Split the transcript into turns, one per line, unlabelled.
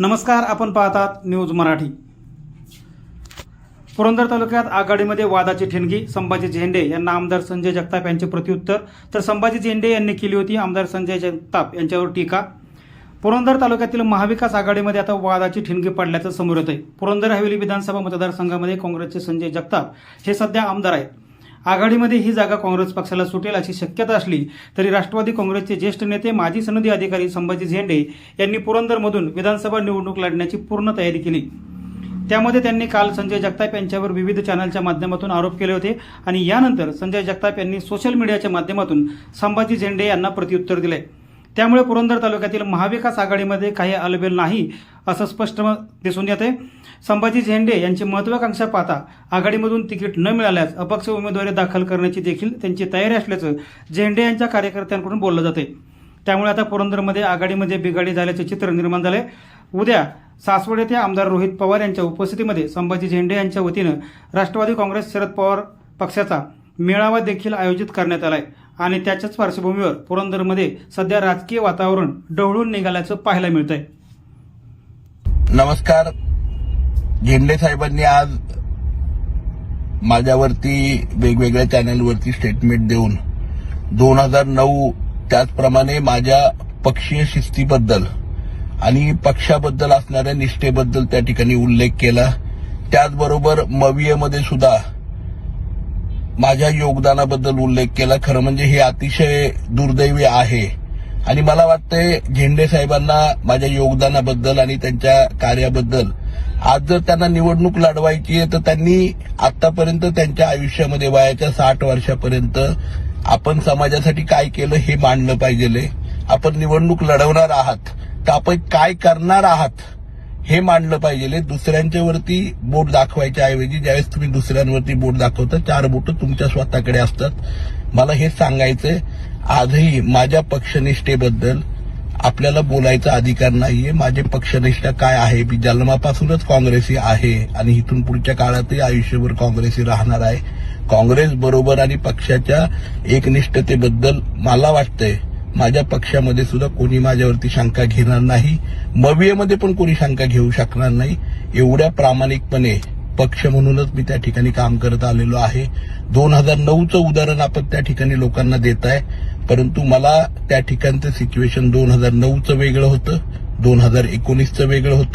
नमस्कार आपण पाहतात न्यूज मराठी. पुरंदर तालुक्यात आघाडीमध्ये वादाची ठिणगी संभाजी झेंडे यांना आमदार संजय जगताप यांचे प्रत्युत्तर. तर संभाजी झेंडे यांनी केली होती आमदार संजय जगताप यांच्यावर टीका. पुरंदर तालुक्यातील महाविकास आघाडीमध्ये आता वादाची ठिणगी पडल्याचं समोर येत आहे पुरंदर हवेली विधानसभा मतदारसंघामध्ये काँग्रेसचे संजय जगताप हे सध्या आमदार आहेत. आघाडीमध्ये ही जागा काँग्रेस पक्षाला सुटेल अशी शक्यता असली तरी राष्ट्रवादी काँग्रेसचे ज्येष्ठ नेते माजी सनदी अधिकारी संभाजी झेंडे यांनी पुरंदरमधून विधानसभा निवडणूक लढण्याची पूर्ण तयारी केली. त्यामध्ये त्यांनी काल संजय जगताप यांच्यावर विविध चॅनलच्या माध्यमातून आरोप केले होते आणि यानंतर संजय जगताप यांनी सोशल मीडियाच्या माध्यमातून संभाजी झेंडे यांना प्रत्युत्तर दिले. त्यामुळे पुरंदर तालुक्यातील महाविकास आघाडीमध्ये काही अलबेल नाही असं स्पष्ट दिसून येते. संभाजी झेंडे यांची महत्वाकांक्षा पाहता आघाडीमधून तिकीट न मिळाल्यास अपक्ष उमेदवारी दाखल करण्याची देखील त्यांची तयारी असल्याचं झेंडे यांच्या कार्यकर्त्यांकडून बोललं जाते. त्यामुळे आता पुरंदरमध्ये आघाडीमध्ये बिघाडी झाल्याचे चित्र निर्माण झाले. उद्या सासवड येथे आमदार रोहित पवार यांच्या उपस्थितीमध्ये संभाजी झेंडे यांच्या वतीनं राष्ट्रवादी काँग्रेस शरद पवार पक्षाचा मेळावा देखील आयोजित करण्यात आला आहे आणि त्याच्याच पार्श्वभूमीवर पुरंदरमध्ये सध्या राजकीय वातावरण ढवळून निघाल्याचं पाहायला मिळतंय.
नमस्कार. झेंडे साहेबांनी आज माझ्यावरती वेगवेगळ्या चॅनलवरती स्टेटमेंट देऊन दोन हजार नऊ त्याचप्रमाणे माझ्या पक्षीय शिस्तीबद्दल आणि पक्षाबद्दल असणाऱ्या निष्ठेबद्दल त्या ठिकाणी उल्लेख केला. त्याचबरोबर मवियमध्ये सुद्धा माझ्या योगदानाबद्दल उल्लेख केला. खरं म्हणजे हे अतिशय दुर्दैवी आहे. आणि मला वाटतंय झेंडे साहेबांना माझ्या योगदानाबद्दल आणि त्यांच्या कार्याबद्दल आज जर त्यांना निवडणूक लढवायची आहे तर त्यांनी आतापर्यंत त्यांच्या आयुष्यामध्ये वयाच्या साठ वर्षापर्यंत आपण समाजासाठी काय केलं हे मांडलं पाहिजे आपण निवडणूक लढवणार आहात. तर आपण काय करणार आहात? हे मांडलं पाहिजे. दुसऱ्यांच्यावरती बोट दाखवायच्या ऐवजी ज्यावेळेस तुम्ही दुसऱ्यांवरती बोट दाखवता चार बोट तुमच्या स्वतःकडे असतात. मला हे सांगायचंय आजही माझ्या पक्षनिष्ठेबद्दल आपल्याला बोलायचा अधिकार नाहीये. माझे पक्षनिष्ठा काय आहे? मी जन्मापासूनच काँग्रेसी आहे आणि इथून पुढच्या काळातही आयुष्यभर काँग्रेसी राहणार आहे. काँग्रेस बरोबर आणि पक्षाच्या एकनिष्ठतेबद्दल मला वाटतंय माझ्या पक्षामध्ये सुद्धा कोणी माझ्यावरती शंका घेणार नाही. मवियमध्ये पण कोणी शंका घेऊ शकणार नाही. एवढ्या प्रामाणिकपणे पक्ष म्हणूनच मी त्या ठिकाणी काम करत आलेलो आहे. दोन हजार नऊचं उदाहरण आपण त्या ठिकाणी लोकांना देत आहे. परंतु मला त्या ठिकाणचं सिच्युएशन दोन हजार नऊचं वेगळं होतं. दोन हजार एकोणीसचं वेगळं होतं.